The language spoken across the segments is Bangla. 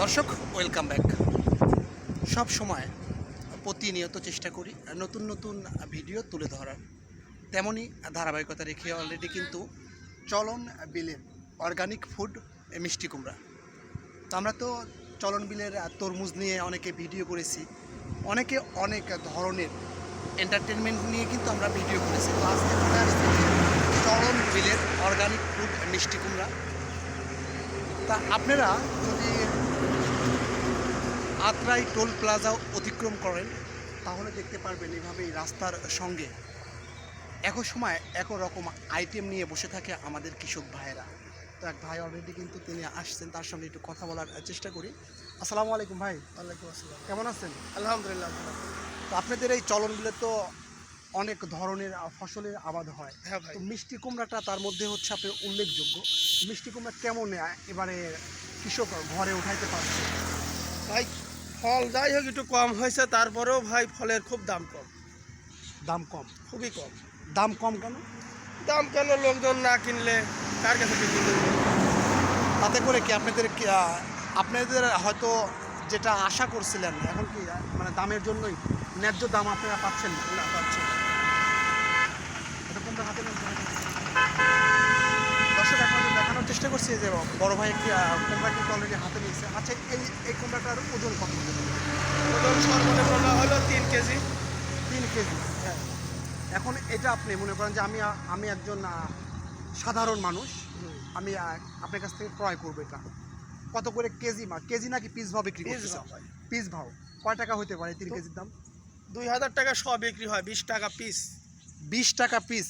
দর্শক ওয়েলকাম ব্যাক সব সময় প্রতিনিয়ত চেষ্টা করি নতুন নতুন ভিডিও তুলে ধরার। তেমনই ধারাবাহিকতা রেখে অলরেডি কিন্তু চলন বিলের অর্গানিক ফুড মিষ্টি কুমড়া। তো আমরা তো চলন বিলের তরমুজ নিয়ে অনেকে ভিডিও করেছি। অনেকে অনেক ধরনের এন্টারটেনমেন্ট নিয়ে কিন্তু আমরা ভিডিও করেছি। তো আজকে চলে আসছি চলন বিলের অর্গানিক ফুড মিষ্টি কুমড়া। তা আপনারা আত্রাই টোল প্লাজা অতিক্রম করেন। তাহলে দেখতে পারবেন এভাবে এই রাস্তার সঙ্গে। এক সময় একই রকম আইটেম নিয়ে বসে থাকে আমাদের কৃষক ভাইয়েরা। তো এক ভাই অলরেডি কিন্তু তিনি আসছেন তার সঙ্গে একটু কথা বলার চেষ্টা করি। আসসালামু আলাইকুম ভাই। ওয়ালাইকুম আসসালাম। কেমন আছেন? আলহামদুলিল্লাহ তো আপনাদের এই চলনগুলো তো অনেক ধরনের ফসলের আবাদ হয়। হ্যাঁ ভাই। তো মিষ্টি কুমড়াটা তার মধ্যে হচ্ছে আপনার উল্লেখযোগ্য। মিষ্টি কুমড়া কেমন এবারে কৃষক ঘরে উঠাইতে পারছে? ভাই ফল যাই হোক একটু কম হয়েছে তারপরেও ভাই ফলের খুব দাম কম। দাম কম? খুবই কম। দাম কম কেন? দাম কেন? লোকজন না কিনলে কার কাছে বিক্রি তাতে করে কি আপনাদের আপনাদের হয়তো যেটা আশা করছিলেন এখন কি মানে দামের জন্যই ন্যায্য দাম আপনারা পাচ্ছেন না? না পাচ্ছে না। এটা কোনটা হাতে নেন? দর্শক আপনাদের দেখানোর চেষ্টা করছি যে বড় ভাই একটি কুমড়া কিন্তু অলরেডি হাতে নিয়েছে। আচ্ছা এই এই কুমড়াটার ওজন কত? ওজন সর্বনিম্ন হলো তিন কেজি। তিন কেজি হ্যাঁ। এখন এটা আপনি মনে করেন যে আমি আমি একজন সাধারণ মানুষ। আমি আপনার কাছ থেকে ক্রয় করব এটা। কত করে কেজি মা কেজি নাকি পিস ভাও বিক্রি পিস করতেছে? ভাও। পিস ভাও। কয় টাকা হতে পারে তিন কেজির দাম? দুই হাজার টাকা সব বিক্রি হয় বিশ টাকা পিস বিশ টাকা পিস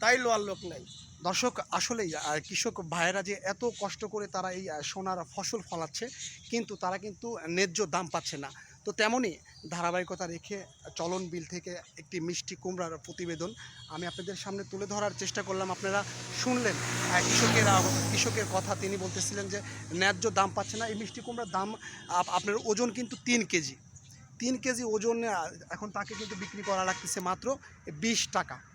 তাই লোয়ার লোক নাই। দর্শক, আসলেই কৃষক ভাইয়েরা যে এত কষ্ট করে তারা এই সোনার ফসল ফলাচ্ছে, কিন্তু তারা কিন্তু ন্যায্য দাম পাচ্ছে না। তো তেমনই ধারাবাহিকতা রেখে চলন বিল থেকে একটি মিষ্টি কুমড়ার প্রতিবেদন আমি আপনাদের সামনে তুলে ধরার চেষ্টা করলাম। আপনারা শুনলেন কৃষকের কৃষকের কথা। তিনি বলতেছিলেন যে, ন্যায্য দাম পাচ্ছে না। এই মিষ্টি কুমড়ার দাম আপ- আপনার ওজন কিন্তু তিন কেজি। তিন কেজি ওজন এখন তাকে কিন্তু বিক্রি করা লাগতেছে মাত্র বিশ টাকা।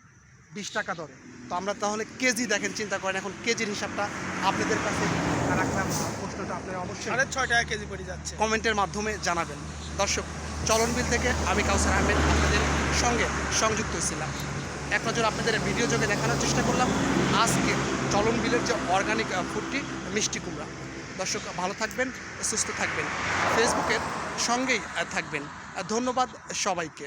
বিশ টাকা দরে। তো আমরা তাহলে কেজি দেখেন চিন্তা করেন এখন কেজির হিসাবটা আপনাদের কাছে রাখলাম। প্রশ্নটা আপনারা অবশ্যই সাড়ে ছয় টাকা কেজি পড়ে যাচ্ছে। কমেন্টের মাধ্যমে জানাবেন। দর্শক চলন বিল থেকে আমি কাউসার আহমেদ আপনাদের সঙ্গে সংযুক্ত ছিলাম। এক নজর আপনাদের ভিডিও যোগে দেখানোর চেষ্টা করলাম। আজকে চলন বিলের যে অর্গানিক ফুডটি মিষ্টি কুমড়া। দর্শক ভালো থাকবেন সুস্থ থাকবেন। ফেসবুকের সঙ্গেই থাকবেন। ধন্যবাদ সবাইকে।